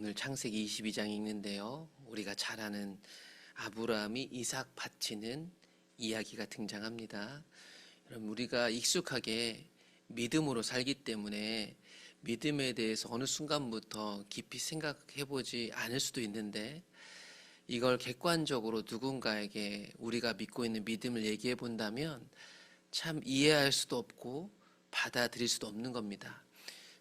오늘 창세기 22장 읽는데요. 우리가 잘 아는 아브라함이 이삭 바치는 이야기가 등장합니다. 여러분 우리가 익숙하게 믿음으로 살기 때문에 믿음에 대해서 어느 순간부터 깊이 생각해 보지 않을 수도 있는데 이걸 객관적으로 누군가에게 우리가 믿고 있는 믿음을 얘기해 본다면 참 이해할 수도 없고 받아들일 수도 없는 겁니다.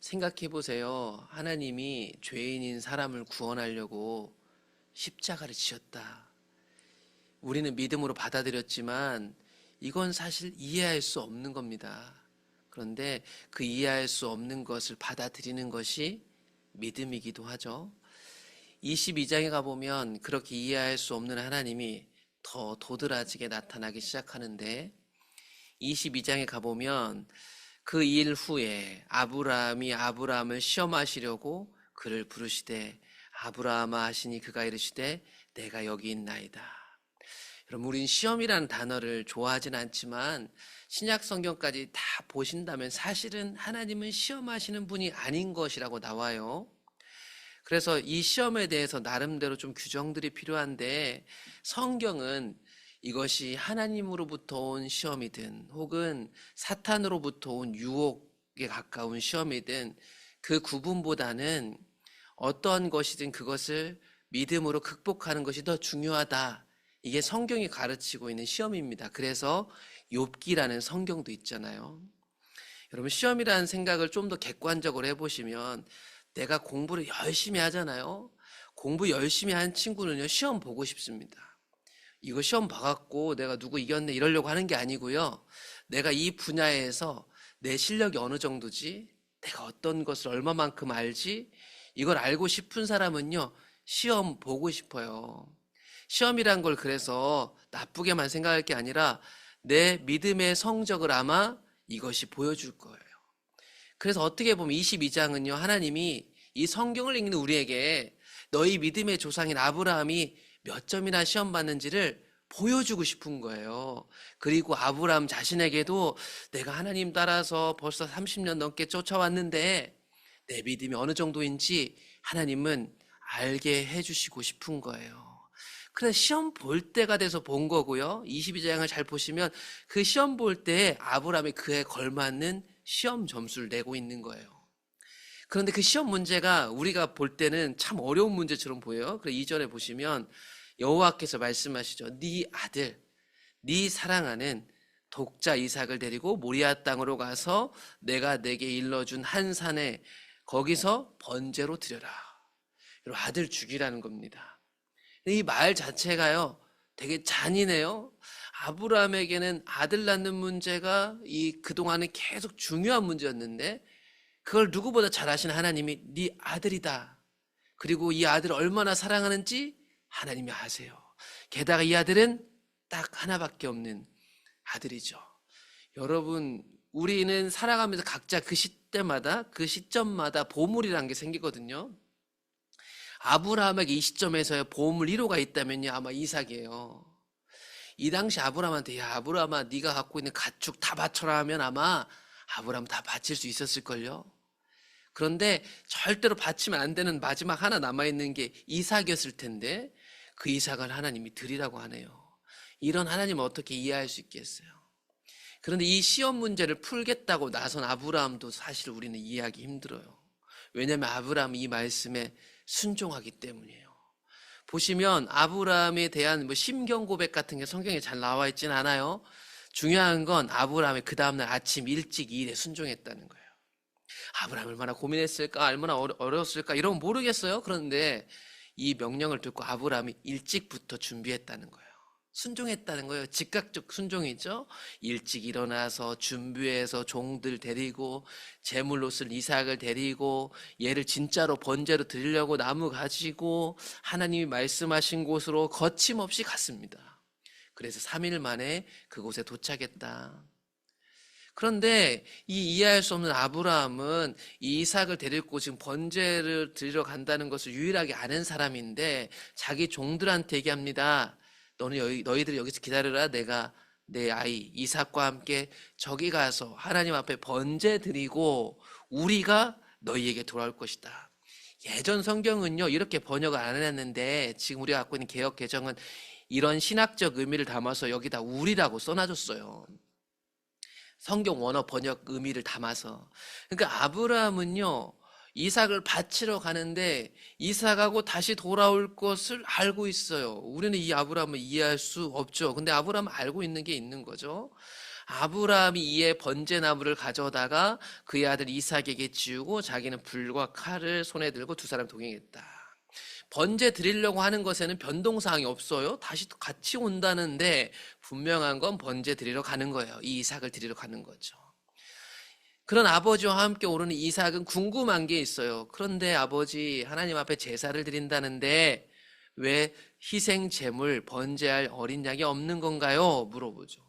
생각해 보세요. 하나님이 죄인인 사람을 구원하려고 십자가를 지었다. 우리는 믿음으로 받아들였지만 이건 사실 이해할 수 없는 겁니다. 그런데 그 이해할 수 없는 것을 받아들이는 것이 믿음이기도 하죠. 22장에 가보면 그렇게 이해할 수 없는 하나님이 더 도드라지게 나타나기 시작하는데 22장에 가보면 그 일 후에 아브라함이 아브라함을 시험하시려고 그를 부르시되 아브라함아 하시니 그가 이르시되 내가 여기 있나이다. 여러분 우린 시험이라는 단어를 좋아하진 않지만 신약 성경까지 다 보신다면 사실은 하나님은 시험하시는 분이 아닌 것이라고 나와요. 그래서 이 시험에 대해서 나름대로 좀 규정들이 필요한데 성경은 이것이 하나님으로부터 온 시험이든 혹은 사탄으로부터 온 유혹에 가까운 시험이든 그 구분보다는 어떠한 것이든 그것을 믿음으로 극복하는 것이 더 중요하다. 이게 성경이 가르치고 있는 시험입니다. 그래서 욥기라는 성경도 있잖아요. 여러분 시험이라는 생각을 좀 더 객관적으로 해보시면 내가 공부를 열심히 하잖아요. 공부 열심히 한 친구는요 시험 보고 싶습니다. 이거 시험 봐갖고 내가 누구 이겼네 이러려고 하는 게 아니고요. 내가 이 분야에서 내 실력이 어느 정도지, 내가 어떤 것을 얼마만큼 알지, 이걸 알고 싶은 사람은요, 시험 보고 싶어요. 시험이란 걸 그래서 나쁘게만 생각할 게 아니라 내 믿음의 성적을 아마 이것이 보여줄 거예요. 그래서 어떻게 보면 22장은요, 하나님이 이 성경을 읽는 우리에게 너희 믿음의 조상인 아브라함이 몇 점이나 시험 받는지를 보여주고 싶은 거예요. 그리고 아브라함 자신에게도 내가 하나님 따라서 벌써 30년 넘게 쫓아왔는데 내 믿음이 어느 정도인지 하나님은 알게 해주시고 싶은 거예요. 그래서 시험 볼 때가 돼서 본 거고요. 22장을 잘 보시면 그 시험 볼 때 아브라함이 그에 걸맞는 시험 점수를 내고 있는 거예요. 그런데 그 시험 문제가 우리가 볼 때는 참 어려운 문제처럼 보여요. 그 이전에 보시면 여호와께서 말씀하시죠. 네 아들, 네 사랑하는 독자 이삭을 데리고 모리아 땅으로 가서 내가 내게 일러준 한 산에 거기서 번제로 드려라. 아들 죽이라는 겁니다. 이 말 자체가요. 되게 잔인해요. 아브라함에게는 아들 낳는 문제가 이 그동안은 계속 중요한 문제였는데 그걸 누구보다 잘 아시는 하나님이 네 아들이다. 그리고 이 아들을 얼마나 사랑하는지 하나님이 아세요. 게다가 이 아들은 딱 하나밖에 없는 아들이죠. 여러분, 우리는 살아가면서 각자 그 시대마다 그 시점마다 보물이라는 게 생기거든요. 아브라함에게 이 시점에서의 보물 1호가 있다면요 아마 이삭이에요. 이 당시 아브라함한테 야 아브라함아 네가 갖고 있는 가축 다 바쳐라 하면 아마 아브라함 다 바칠 수 있었을걸요. 그런데 절대로 바치면 안 되는 마지막 하나 남아있는 게 이삭이었을 텐데 그 이삭을 하나님이 드리라고 하네요. 이런 하나님을 어떻게 이해할 수 있겠어요? 그런데 이 시험 문제를 풀겠다고 나선 아브라함도 사실 우리는 이해하기 힘들어요. 왜냐하면 아브라함이 이 말씀에 순종하기 때문이에요. 보시면 아브라함에 대한 뭐 심경 고백 같은 게 성경에 잘 나와 있진 않아요. 중요한 건 아브라함이 그 다음날 아침 일찍 이 일에 순종했다는 거예요. 아브라함 얼마나 고민했을까, 얼마나 어려, 어려웠을까, 이런 건 모르겠어요. 그런데 이 명령을 듣고 아브라함이 일찍부터 준비했다는 거예요. 순종했다는 거예요. 즉각적 순종이죠. 일찍 일어나서 준비해서 종들 데리고 제물로 쓸 이삭을 데리고 얘를 진짜로 번제로 드리려고 나무 가지고 하나님이 말씀하신 곳으로 거침없이 갔습니다. 그래서 3일 만에 그곳에 도착했다. 그런데 이 이해할 수 없는 아브라함은 이 이삭을 데리고 지금 번제를 드리러 간다는 것을 유일하게 아는 사람인데 자기 종들한테 얘기합니다. 너는 여기, 너희들 여기서 기다려라. 내가 내 아이 이삭과 함께 저기 가서 하나님 앞에 번제 드리고 우리가 너희에게 돌아올 것이다. 예전 성경은요 이렇게 번역을 안 해놨는데 지금 우리가 갖고 있는 개혁 개정은 이런 신학적 의미를 담아서 여기다 우리라고 써놔줬어요. 성경 원어 번역 의미를 담아서. 그러니까 아브라함은요 이삭을 바치러 가는데 이삭하고 다시 돌아올 것을 알고 있어요. 우리는 이 아브라함을 이해할 수 없죠. 근데 아브라함은 알고 있는 게 있는 거죠. 아브라함이 이에 번제나무를 가져다가 그의 아들 이삭에게 지우고 자기는 불과 칼을 손에 들고 두 사람 동행했다. 번제 드리려고 하는 것에는 변동사항이 없어요. 다시 또 같이 온다는데 분명한 건 번제 드리러 가는 거예요. 이 이삭을 드리러 가는 거죠. 그런 아버지와 함께 오르는 이삭은 궁금한 게 있어요. 그런데 아버지 하나님 앞에 제사를 드린다는데 왜 희생 제물 번제할 어린 양이 없는 건가요? 물어보죠.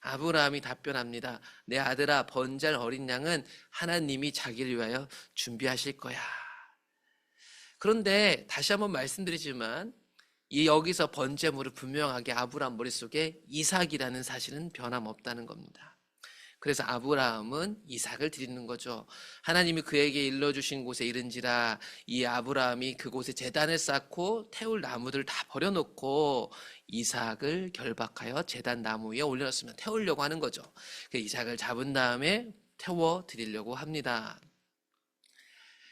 아브라함이 답변합니다. 내 아들아 번제할 어린 양은 하나님이 자기를 위하여 준비하실 거야. 그런데 다시 한번 말씀드리지만 이 여기서 번제물을 분명하게 아브라함 머릿속에 이삭이라는 사실은 변함없다는 겁니다. 그래서 아브라함은 이삭을 드리는 거죠. 하나님이 그에게 일러주신 곳에 이른지라 이 아브라함이 그곳에 재단을 쌓고 태울 나무들을 다 버려놓고 이삭을 결박하여 재단 나무 위에 올려놓으면 태우려고 하는 거죠. 그 이삭을 잡은 다음에 태워 드리려고 합니다.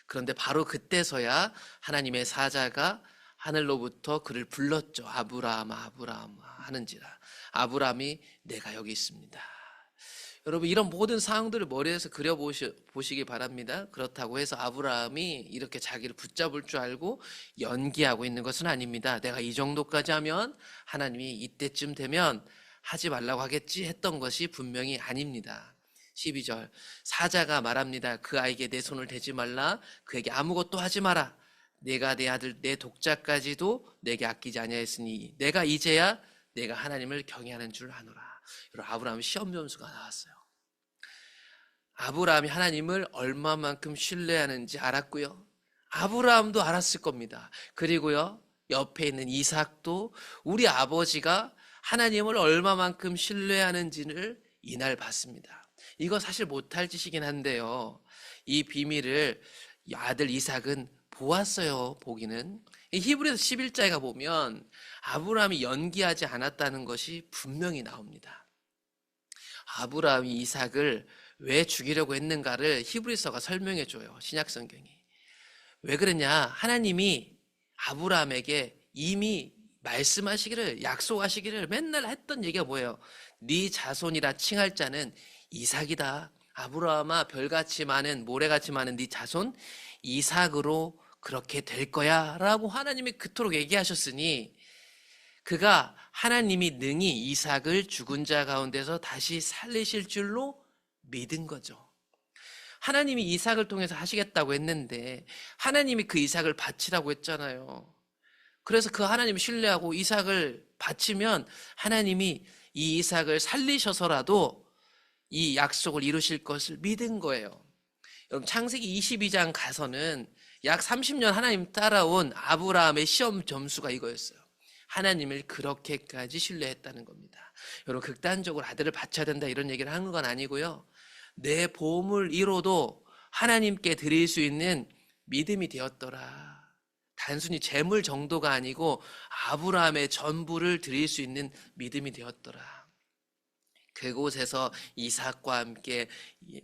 그런데 바로 그때서야 하나님의 사자가 하늘로부터 그를 불렀죠. 아브라함, 아브라함 하는지라. 아브라함이 내가 여기 있습니다. 여러분 이런 모든 상황들을 머리에서 그려 보시기 바랍니다. 그렇다고 해서 아브라함이 이렇게 자기를 붙잡을 줄 알고 연기하고 있는 것은 아닙니다. 내가 이 정도까지 하면 하나님이 이때쯤 되면 하지 말라고 하겠지 했던 것이 분명히 아닙니다. 12절 사자가 말합니다. 그 아이에게 내 손을 대지 말라. 그에게 아무것도 하지 마라. 내가 내 아들 내 독자까지도 내게 아끼지 아니하였으니 내가 이제야 내가 하나님을 경외하는 줄 아노라. 여러분 아브라함 시험 점수가 나왔어요. 아브라함이 하나님을 얼마만큼 신뢰하는지 알았고요. 아브라함도 알았을 겁니다. 그리고요, 옆에 있는 이삭도 우리 아버지가 하나님을 얼마만큼 신뢰하는지를 이날 봤습니다. 이거 사실 못할 짓이긴 한데요. 이 비밀을 아들 이삭은 보았어요, 보기는. 히브리서 11자에 보면 아브라함이 연기하지 않았다는 것이 분명히 나옵니다. 아브라함이 이삭을 왜 죽이려고 했는가를 히브리서가 설명해 줘요. 신약 성경이. 왜 그러냐? 하나님이 아브라함에게 이미 말씀하시기를 약속하시기를 맨날 했던 얘기가 뭐예요? 네 자손이라 칭할 자는 이삭이다. 아브라함아 별같이 많은 모래같이 많은 네 자손 이삭으로 그렇게 될 거야 라고 하나님이 그토록 얘기하셨으니 그가 하나님이 능히 이삭을 죽은 자 가운데서 다시 살리실 줄로 믿은 거죠. 하나님이 이삭을 통해서 하시겠다고 했는데 하나님이 그 이삭을 바치라고 했잖아요. 그래서 그 하나님 신뢰하고 이삭을 바치면 하나님이 이 이삭을 살리셔서라도 이 약속을 이루실 것을 믿은 거예요. 여러분 창세기 22장 가서는 약 30년 하나님 따라온 아브라함의 시험 점수가 이거였어요. 하나님을 그렇게까지 신뢰했다는 겁니다. 여러분 극단적으로 아들을 바쳐야 된다 이런 얘기를 하는 건 아니고요. 내 보험을 이뤄도 하나님께 드릴 수 있는 믿음이 되었더라. 단순히 재물 정도가 아니고 아브라함의 전부를 드릴 수 있는 믿음이 되었더라. 그곳에서 이삭과 함께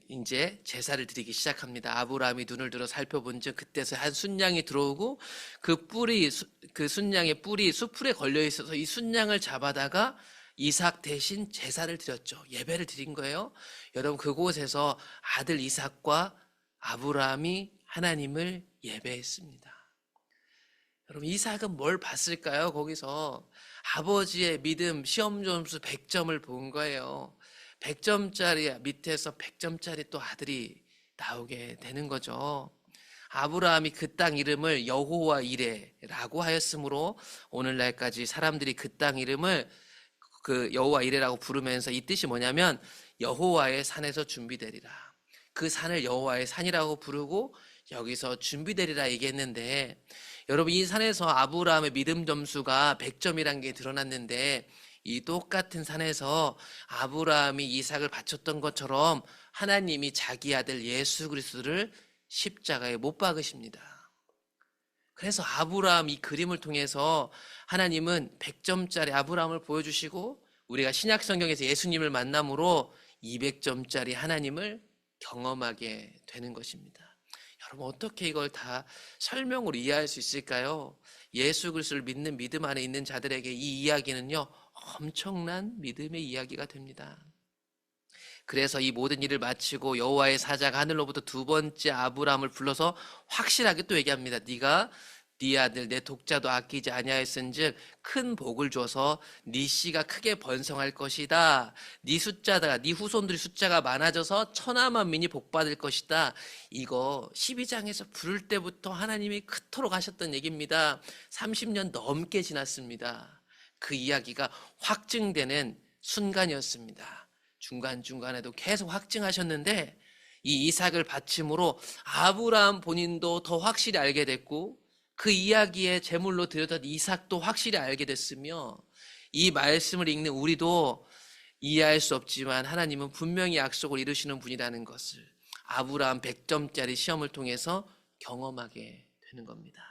이제 제사를 드리기 시작합니다. 아브라함이 눈을 들어 살펴본즉 그때서 한 순양이 들어오고 그 뿔이 그 순양의 뿔이 수풀에 걸려 있어서 이 순양을 잡아다가 이삭 대신 제사를 드렸죠. 예배를 드린 거예요. 여러분 그곳에서 아들 이삭과 아브라함이 하나님을 예배했습니다. 여러분 이삭은 뭘 봤을까요? 거기서 아버지의 믿음 시험 점수 100점을 본 거예요. 100점짜리 밑에서 100점짜리 또 아들이 나오게 되는 거죠. 아브라함이 그 땅 이름을 여호와 이레라고 하였으므로 오늘날까지 사람들이 그 땅 이름을 그 여호와 이레라고 부르면서 이 뜻이 뭐냐면 여호와의 산에서 준비되리라. 그 산을 여호와의 산이라고 부르고 여기서 준비되리라 얘기했는데 여러분 이 산에서 아브라함의 믿음 점수가 100점이란 게 드러났는데 이 똑같은 산에서 아브라함이 이삭을 바쳤던 것처럼 하나님이 자기 아들 예수 그리스도를 십자가에 못 박으십니다. 그래서 아브라함 이 그림을 통해서 하나님은 100점짜리 아브라함을 보여주시고 우리가 신약 성경에서 예수님을 만남으로 200점짜리 하나님을 경험하게 되는 것입니다. 여러분 어떻게 이걸 다 설명으로 이해할 수 있을까요? 예수 그리스도를 믿는 믿음 안에 있는 자들에게 이 이야기는요 엄청난 믿음의 이야기가 됩니다. 그래서 이 모든 일을 마치고 여호와의 사자가 하늘로부터 두 번째 아브라함을 불러서 확실하게 또 얘기합니다. 네가 네 아들 내 독자도 아끼지 아니하였은즉 큰 복을 줘서 네 씨가 크게 번성할 것이다. 네 숫자가 네 후손들의 숫자가 많아져서 천하 만민이 복 받을 것이다. 이거 12장에서 부를 때부터 하나님이 그토록 하셨던 얘기입니다. 30년 넘게 지났습니다. 그 이야기가 확증되는 순간이었습니다. 중간중간에도 계속 확증하셨는데 이 이삭을 바침으로 아브라함 본인도 더 확실히 알게 됐고 그 이야기의 제물로 드렸던 이삭도 확실히 알게 됐으며 이 말씀을 읽는 우리도 이해할 수 없지만 하나님은 분명히 약속을 이루시는 분이라는 것을 아브라함 100점짜리 시험을 통해서 경험하게 되는 겁니다.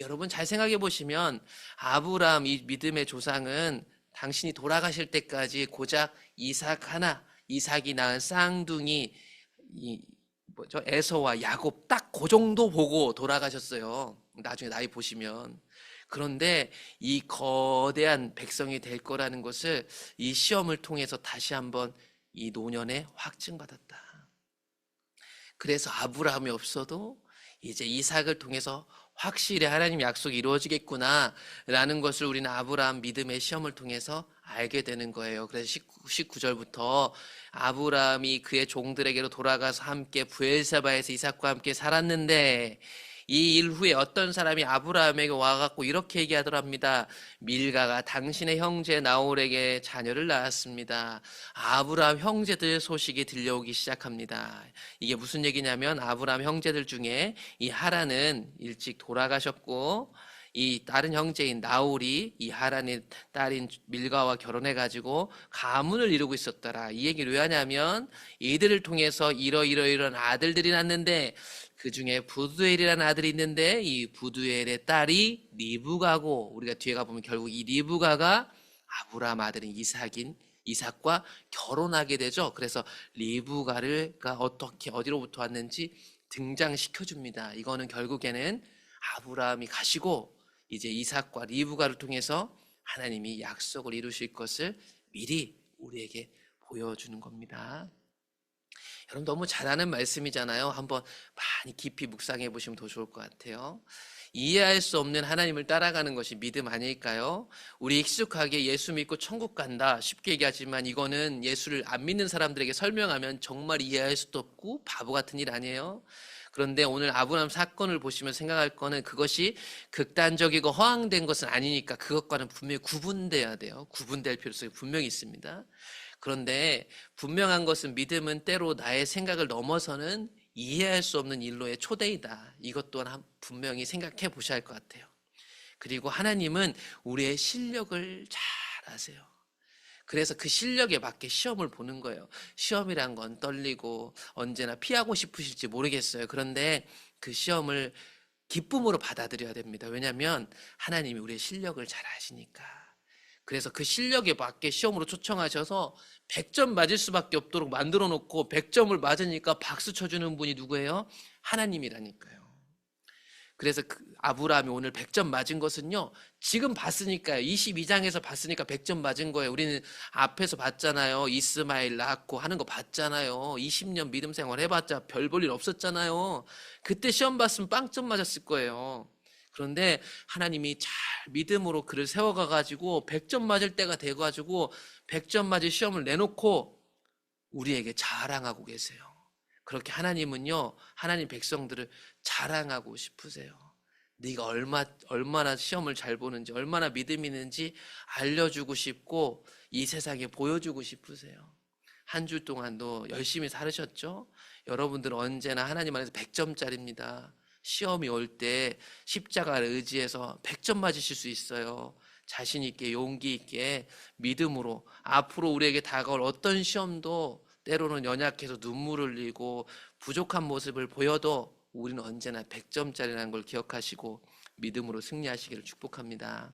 여러분 잘 생각해 보시면 아브라함 이 믿음의 조상은 당신이 돌아가실 때까지 고작 이삭 하나, 이삭이 낳은 쌍둥이 이 뭐죠? 에서와 야곱 딱 그 정도 보고 돌아가셨어요. 나중에 나이 보시면. 그런데 이 거대한 백성이 될 거라는 것을 이 시험을 통해서 다시 한번 이 노년에 확증받았다. 그래서 아브라함이 없어도 이제 이삭을 통해서 확실히 하나님 약속이 이루어지겠구나라는 것을 우리는 아브라함 믿음의 시험을 통해서 알게 되는 거예요. 그래서 19, 절부터 아브라함이 그의 종들에게로 돌아가서 함께 부엘사바에서 이삭과 함께 살았는데 이 일 후에 어떤 사람이 아브라함에게 와갖고 이렇게 얘기하더랍니다. 밀가가 당신의 형제 나홀에게 자녀를 낳았습니다. 아브라함 형제들 소식이 들려오기 시작합니다. 이게 무슨 얘기냐면 아브라함 형제들 중에 이 하라는 일찍 돌아가셨고 이 다른 형제인 나홀이 이 하란의 딸인 밀가와 결혼해 가지고 가문을 이루고 있었더라. 이 얘기를 왜 하냐면 이들을 통해서 이러이러이런 아들들이 낳는데 그 중에 부두엘이라는 아들이 있는데 이 부두엘의 딸이 리브가고 우리가 뒤에 가 보면 결국 이 리브가가 아브라함 아들인 이삭인 이삭과 결혼하게 되죠. 그래서 리브가를가 어떻게 어디로부터 왔는지 등장시켜 줍니다. 이거는 결국에는 아브라함이 가시고 이제 이삭과 리브가를 통해서 하나님이 약속을 이루실 것을 미리 우리에게 보여주는 겁니다. 여러분 너무 잘하는 말씀이잖아요. 한번 많이 깊이 묵상해 보시면 더 좋을 것 같아요. 이해할 수 없는 하나님을 따라가는 것이 믿음 아닐까요? 우리 익숙하게 예수 믿고 천국 간다 쉽게 얘기하지만 이거는 예수를 안 믿는 사람들에게 설명하면 정말 이해할 수도 없고 바보 같은 일 아니에요. 그런데 오늘 아브라함 사건을 보시면 생각할 거는 그것이 극단적이고 허황된 것은 아니니까 그것과는 분명히 구분돼야 돼요. 구분될 필요성이 분명히 있습니다. 그런데 분명한 것은 믿음은 때로 나의 생각을 넘어서는 이해할 수 없는 일로의 초대이다. 이것 또한 분명히 생각해 보셔야 할 것 같아요. 그리고 하나님은 우리의 실력을 잘 아세요. 그래서 그 실력에 맞게 시험을 보는 거예요. 시험이란 건 떨리고 언제나 피하고 싶으실지 모르겠어요. 그런데 그 시험을 기쁨으로 받아들여야 됩니다. 왜냐하면 하나님이 우리의 실력을 잘 아시니까. 그래서 그 실력에 맞게 시험으로 초청하셔서 100점 맞을 수밖에 없도록 만들어 놓고 100점을 맞으니까 박수 쳐주는 분이 누구예요? 하나님이라니까요. 그래서 그 아브라함이 오늘 100점 맞은 것은요. 지금 봤으니까요. 22장에서 봤으니까 100점 맞은 거예요. 우리는 앞에서 봤잖아요. 이스마일 낳고 하는 거 봤잖아요. 20년 믿음 생활 해봤자 별 볼 일 없었잖아요. 그때 시험 봤으면 빵점 맞았을 거예요. 그런데 하나님이 잘 믿음으로 그를 세워가 가지고 100점 맞을 때가 돼 가지고 100점 맞을 시험을 내놓고 우리에게 자랑하고 계세요. 그렇게 하나님은요. 하나님 백성들을 자랑하고 싶으세요. 네가 얼마 얼마나 시험을 잘 보는지, 얼마나 믿음이 있는지 알려 주고 싶고 이 세상에 보여주고 싶으세요. 한 주 동안도 열심히 살으셨죠? 여러분들은 언제나 하나님 안에서 100점짜리입니다. 시험이 올 때 십자가를 의지해서 100점 맞으실 수 있어요. 자신 있게 용기 있게 믿음으로 앞으로 우리에게 다가올 어떤 시험도 때로는 연약해서 눈물을 흘리고 부족한 모습을 보여도 우리는 언제나 100점짜리라는 걸 기억하시고 믿음으로 승리하시기를 축복합니다.